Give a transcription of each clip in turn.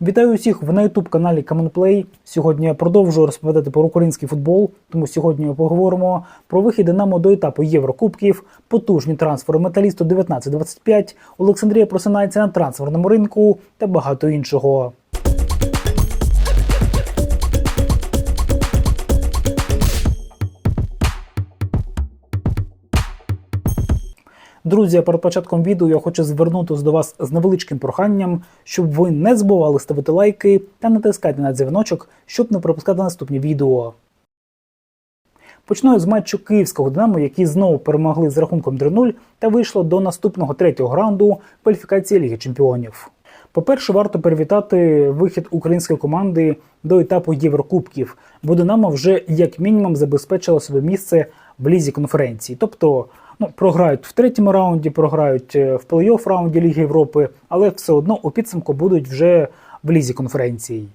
Вітаю усіх в на youtube каналі Каменплей. Сьогодні я продовжую розповідати про український футбол, тому сьогодні ми поговоримо про вихід Динамо до етапу Єврокубків, потужні трансфери металісту 19-25, Олександрія просинається на трансферному ринку та багато іншого. Друзі, перед початком відео я хочу звернутися до вас з невеличким проханням, щоб ви не забували ставити лайки та натискати на дзвіночок, щоб не пропускати наступні відео. Почну з матчу київського Динамо, які знову перемогли з рахунком 3-0 та вийшло до наступного третього раунду кваліфікації Ліги Чемпіонів. По-перше, варто привітати вихід української команди до етапу Єврокубків, бо Динамо вже як мінімум забезпечило собі місце в лізі конференції. Тобто, ну, програють в третьому раунді, програють е, в плей-офф раунді Ліги Європи, але все одно у підсумку будуть вже в лізі конференції.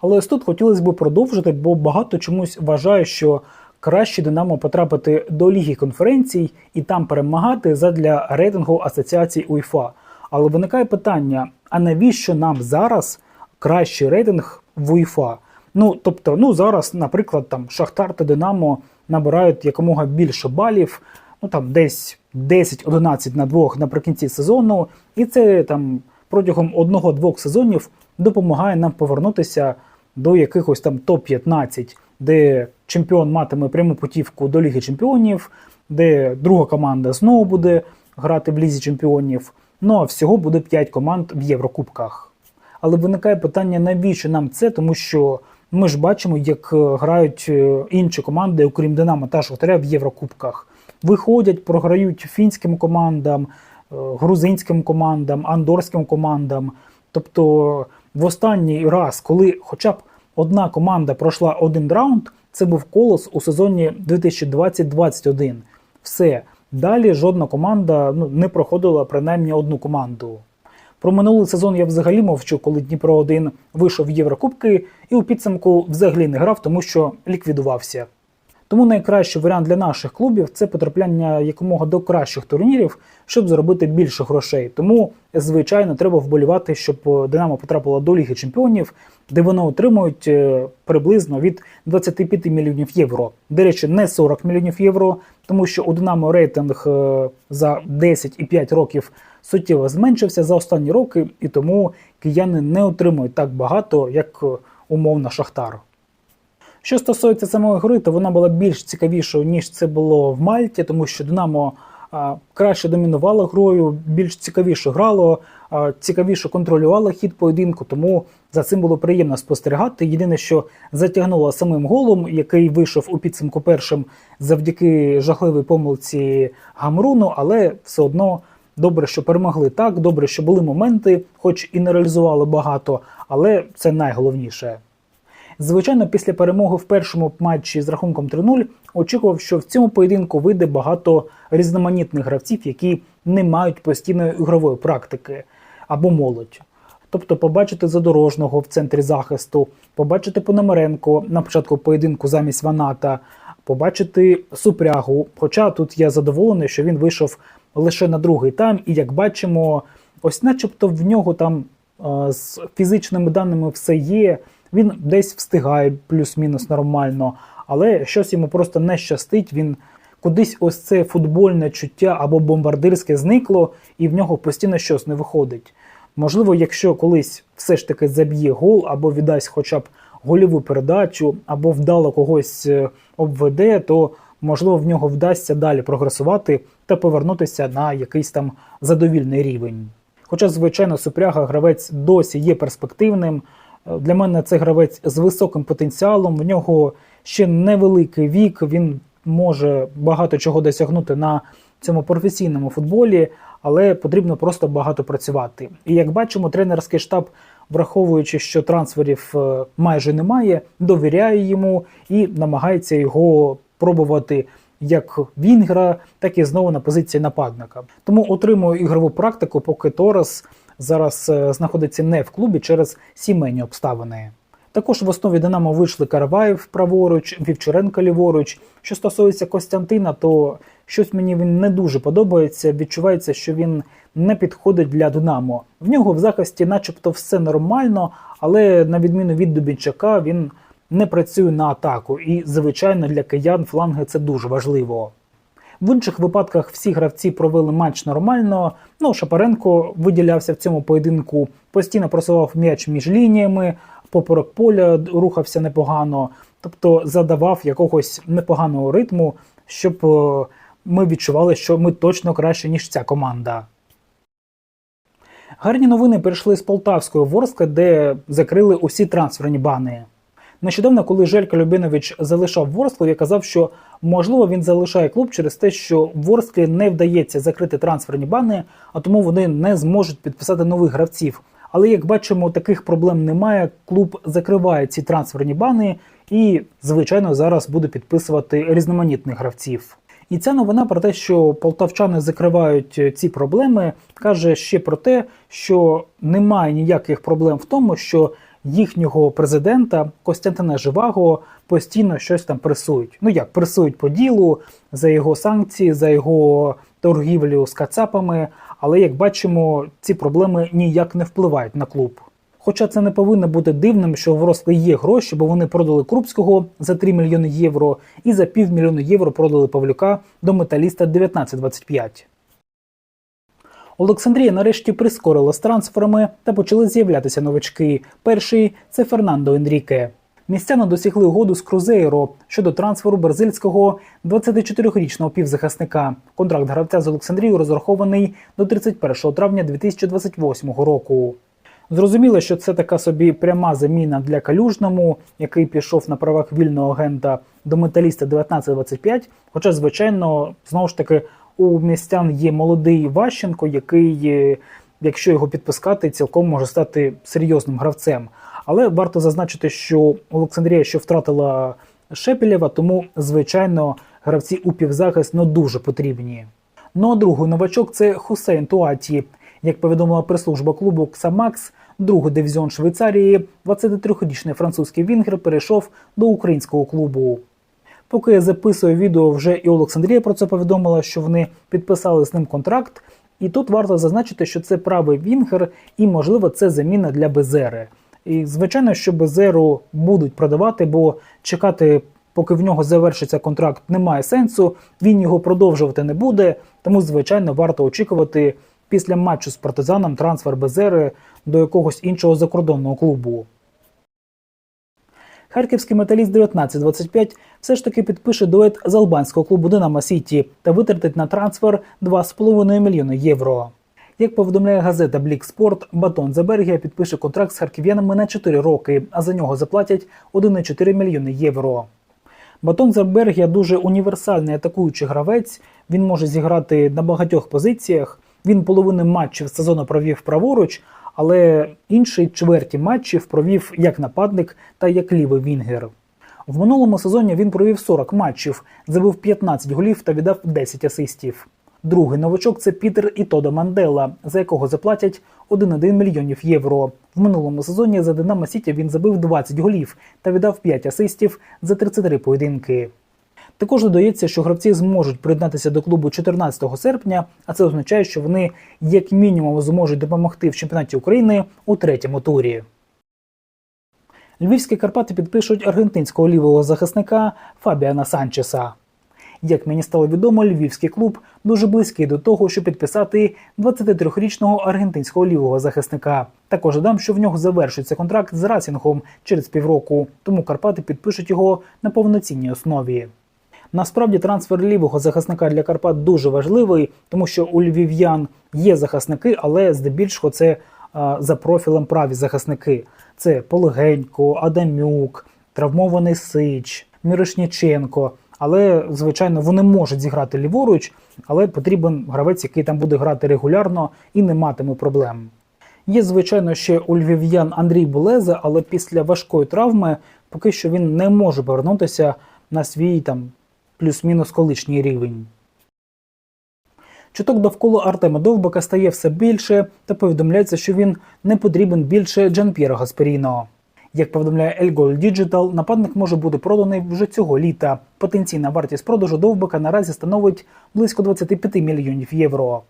Але ось тут хотілося б продовжити, бо багато чомусь вважає, що краще Динамо потрапити до Ліги конференцій і там перемагати задля рейтингу асоціації УЄФА. Але виникає питання: а навіщо нам зараз кращий рейтинг в УЄФА? Ну тобто, ну зараз, наприклад, там Шахтар та Динамо набирають якомога більше балів, ну там десь 10-11 на двох наприкінці сезону, і це там протягом одного-двох сезонів допомагає нам повернутися до якихось там топ-15, де чемпіон матиме пряму путівку до Ліги Чемпіонів, де друга команда знову буде грати в Лізі Чемпіонів. Ну а всього буде 5 команд в Єврокубках. Але виникає питання, навіщо нам це, тому що ми ж бачимо, як е, грають е, інші команди, окрім Динамо та Шахтаря в Єврокубках. Виходять, програють фінським командам, е, грузинським командам, андорським командам. Тобто, в останній раз, коли хоча б одна команда пройшла один раунд, це був колос у сезоні 2020-2021. Все. Далі жодна команда ну, не проходила принаймні одну команду. Про минулий сезон я взагалі мовчу, коли Дніпро 1 вийшов в Єврокубки і у підсумку взагалі не грав, тому що ліквідувався. Тому найкращий варіант для наших клубів це потрапляння якомога до кращих турнірів, щоб заробити більше грошей. Тому, звичайно, треба вболівати, щоб Динамо потрапило до Ліги Чемпіонів, де вони отримують е, приблизно від 25 мільйонів євро. До речі, не 40 мільйонів євро, тому що у Динамо рейтинг е, за 10 і 5 років суттєво зменшився за останні роки, і тому кияни не отримують так багато, як е, умовно Шахтар. Що стосується самої гри, то вона була більш цікавішою, ніж це було в Мальті, тому що Динамо а, краще домінувало грою, більш цікавіше грало, а, цікавіше контролювало хід поєдинку, тому за цим було приємно спостерігати. Єдине, що затягнуло самим голом, який вийшов у підсумку першим завдяки жахливій помилці Гамруну, але все одно. Добре, що перемогли так, добре, що були моменти, хоч і не реалізували багато, але це найголовніше. Звичайно, після перемоги в першому матчі з рахунком 3-0 очікував, що в цьому поєдинку вийде багато різноманітних гравців, які не мають постійної ігрової практики або молодь. Тобто побачити задорожного в центрі захисту, побачити Пономаренко на початку поєдинку замість Ваната, побачити Супрягу. Хоча тут я задоволений, що він вийшов лише на другий тайм, і як бачимо, ось начебто в нього там е, з фізичними даними все є. Він десь встигає плюс-мінус нормально, але щось йому просто не щастить. Він кудись ось це футбольне чуття або бомбардирське зникло, і в нього постійно щось не виходить. Можливо, якщо колись все ж таки заб'є гол, або віддасть хоча б гольову передачу, або вдало когось е, обведе, то можливо в нього вдасться далі прогресувати та повернутися на якийсь там задовільний рівень. Хоча, звичайно, Супряга гравець досі є перспективним. Для мене це гравець з високим потенціалом. В нього ще невеликий вік. Він може багато чого досягнути на цьому професійному футболі, але потрібно просто багато працювати. І як бачимо, тренерський штаб, враховуючи, що трансферів е, майже немає, довіряє йому і намагається його пробувати. Як Вінгра, так і знову на позиції нападника. Тому отримую ігрову практику, поки Торес зараз е, знаходиться не в клубі через сімейні обставини. Також в основі Динамо вийшли Караваєв праворуч, Вівчаренко ліворуч. Що стосується Костянтина, то щось мені він не дуже подобається. Відчувається, що він не підходить для Динамо. В нього в захисті, начебто, все нормально, але на відміну від Дубінчака, він не працює на атаку. І, звичайно, для киян фланги це дуже важливо. В інших випадках всі гравці провели матч нормально. Ну, Шапаренко виділявся в цьому поєдинку, постійно просував м'яч між лініями, поперек поля рухався непогано, тобто задавав якогось непоганого ритму, щоб е, ми відчували, що ми точно краще, ніж ця команда. Гарні новини прийшли з Полтавської Ворска, де закрили усі трансферні бани. Нещодавно, коли Желька Любинович залишав Ворсклу, я казав, що можливо він залишає клуб через те, що Ворсклі не вдається закрити трансферні бани, а тому вони не зможуть підписати нових гравців. Але як бачимо, таких проблем немає. Клуб закриває ці трансферні бани і, звичайно, зараз буде підписувати різноманітних гравців. І ця новина про те, що полтавчани закривають ці проблеми, каже ще про те, що немає ніяких проблем в тому, що їхнього президента Костянтина Живаго постійно щось там пресують. Ну як пресують по ділу за його санкції, за його торгівлю з кацапами. Але як бачимо, ці проблеми ніяк не впливають на клуб. Хоча це не повинно бути дивним, що в Рослі є гроші, бо вони продали Крупського за 3 мільйони євро і за півмільйона євро продали Павлюка до металіста 1925. Олександрія нарешті прискорила з трансферами та почали з'являтися новачки. Перший це Фернандо Енріке. Містяни досягли угоду з Крузейро щодо трансферу бразильського 24-річного півзахисника. Контракт гравця з Олександрією розрахований до 31 травня 2028 року. Зрозуміло, що це така собі пряма заміна для калюжному, який пішов на правах вільного агента до металіста 1925. Хоча, звичайно, знову ж таки у містян є молодий Ващенко, який, е, якщо його підпускати, цілком може стати серйозним гравцем. Але варто зазначити, що Олександрія ще втратила Шепелєва, тому, звичайно, гравці у півзахист ну, дуже потрібні. Ну а другий новачок це Хусейн Туаті. Як повідомила прес-служба клубу Ксамакс, другий дивізіон Швейцарії, 23-річний французький вінгер перейшов до українського клубу. Поки я записую відео, вже і Олександрія про це повідомила, що вони підписали з ним контракт. І тут варто зазначити, що це правий вінгер, і, можливо, це заміна для Безери. І, звичайно, що Безеру будуть продавати, бо чекати, поки в нього завершиться контракт, немає сенсу. Він його продовжувати не буде. Тому, звичайно, варто очікувати після матчу з партизаном трансфер Безери до якогось іншого закордонного клубу. Харківський металіст 1925 все ж таки підпише дует з албанського клубу Динамо Сіті та витратить на трансфер 2,5 мільйони євро. Як повідомляє газета Блік Спорт, Батон Забергія підпише контракт з харків'янами на 4 роки, а за нього заплатять 1,4 мільйони євро. Батон Забергія дуже універсальний атакуючий гравець. Він може зіграти на багатьох позиціях. Він половину матчів сезону провів праворуч, але інший чверті матчів провів як нападник та як лівий вінгер. В минулому сезоні він провів 40 матчів, забив 15 голів та віддав 10 асистів. Другий новачок це Пітер Ітодо Мандела, за якого заплатять 1,1 мільйонів євро. В минулому сезоні за Динамо Сіті він забив 20 голів та віддав 5 асистів за 33 поєдинки. Також додається, що гравці зможуть приєднатися до клубу 14 серпня, а це означає, що вони як мінімум зможуть допомогти в чемпіонаті України у третьому турі. Львівські Карпати підпишуть аргентинського лівого захисника Фабіана Санчеса. Як мені стало відомо, львівський клуб дуже близький до того, щоб підписати 23-річного аргентинського лівого захисника. Також додам, що в нього завершується контракт з Расінгом через півроку, тому Карпати підпишуть його на повноцінній основі. Насправді трансфер лівого захисника для Карпат дуже важливий, тому що у львів'ян є захисники, але здебільшого це а, за профілем праві захисники. Це Полегенько, Адамюк, травмований Сич, Мірошніченко. Але, звичайно, вони можуть зіграти ліворуч, але потрібен гравець, який там буде грати регулярно і не матиме проблем. Є, звичайно, ще у львів'ян Андрій Булеза, але після важкої травми поки що він не може повернутися на свій там плюс-мінус колишній рівень. Чуток довкола Артема Довбака стає все більше та повідомляється, що він не потрібен більше Джан П'єра Гасперіно. Як повідомляє El Gol Digital, нападник може бути проданий вже цього літа. Потенційна вартість продажу довбика наразі становить близько 25 мільйонів євро.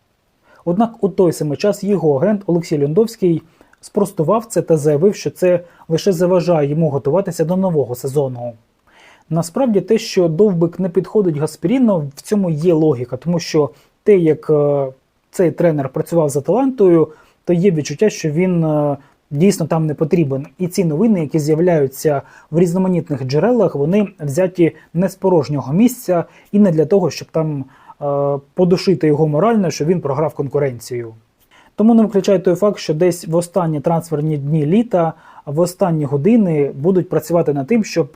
Однак у той самий час його агент Олексій Льондовський спростував це та заявив, що це лише заважає йому готуватися до нового сезону. Насправді, те, що довбик не підходить Гаспіріно, в цьому є логіка, тому що те, як е, цей тренер працював за талантою, то є відчуття, що він е, дійсно там не потрібен. І ці новини, які з'являються в різноманітних джерелах, вони взяті не з порожнього місця і не для того, щоб там е, подушити його морально, що він програв конкуренцію. Тому не виключає той факт, що десь в останні трансферні дні літа, в останні години будуть працювати над тим, щоб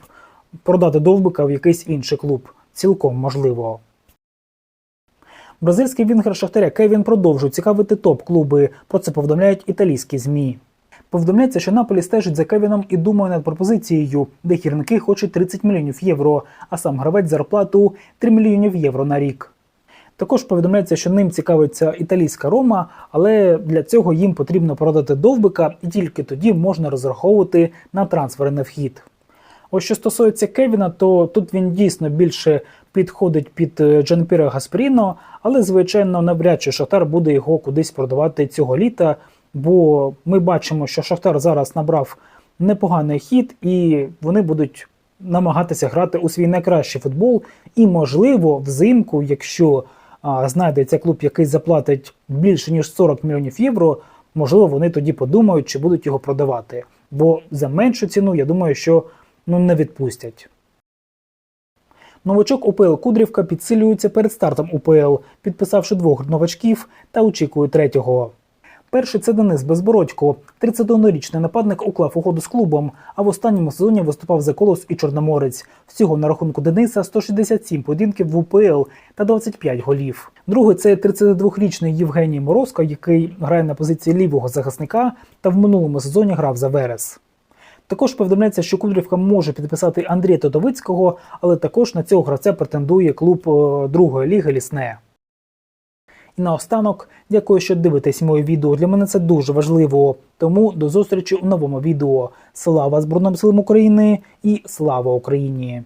продати довбика в якийсь інший клуб. Цілком можливо. Бразильський вінгер Шахтаря Кевін продовжує цікавити топ-клуби. Про це повідомляють італійські ЗМІ. Повідомляється, що Наполі стежить за Кевіном і думає над пропозицією, де гірники хочуть 30 мільйонів євро, а сам гравець зарплату 3 мільйонів євро на рік. Також повідомляється, що ним цікавиться італійська Рома, але для цього їм потрібно продати довбика, і тільки тоді можна розраховувати на трансфери на вхід. Ось що стосується Кевіна, то тут він дійсно більше підходить під е, Джанпіра Гаспріно, але звичайно навряд чи Шахтар буде його кудись продавати цього літа, бо ми бачимо, що Шахтар зараз набрав непоганий хід, і вони будуть намагатися грати у свій найкращий футбол. І, можливо, взимку, якщо а, знайдеться клуб, який заплатить більше ніж 40 мільйонів євро, можливо, вони тоді подумають, чи будуть його продавати. Бо за меншу ціну, я думаю, що ну не відпустять. Новачок УПЛ Кудрівка підсилюється перед стартом УПЛ, підписавши двох новачків та очікує третього. Перший це Денис Безбородько. 31-річний нападник уклав угоду з клубом, а в останньому сезоні виступав за колос і Чорноморець. Всього на рахунку Дениса 167 поєдинків в УПЛ та 25 голів. Другий це 32-річний Євгеній Морозко, який грає на позиції лівого захисника та в минулому сезоні грав за Верес. Також повідомляється, що Кудрівка може підписати Андрія Тодовицького, але також на цього гравця претендує клуб е, другої ліги Лісне. І наостанок, дякую, що дивитесь моє відео. Для мене це дуже важливо. Тому до зустрічі у новому відео. Слава Збройним силам України і слава Україні!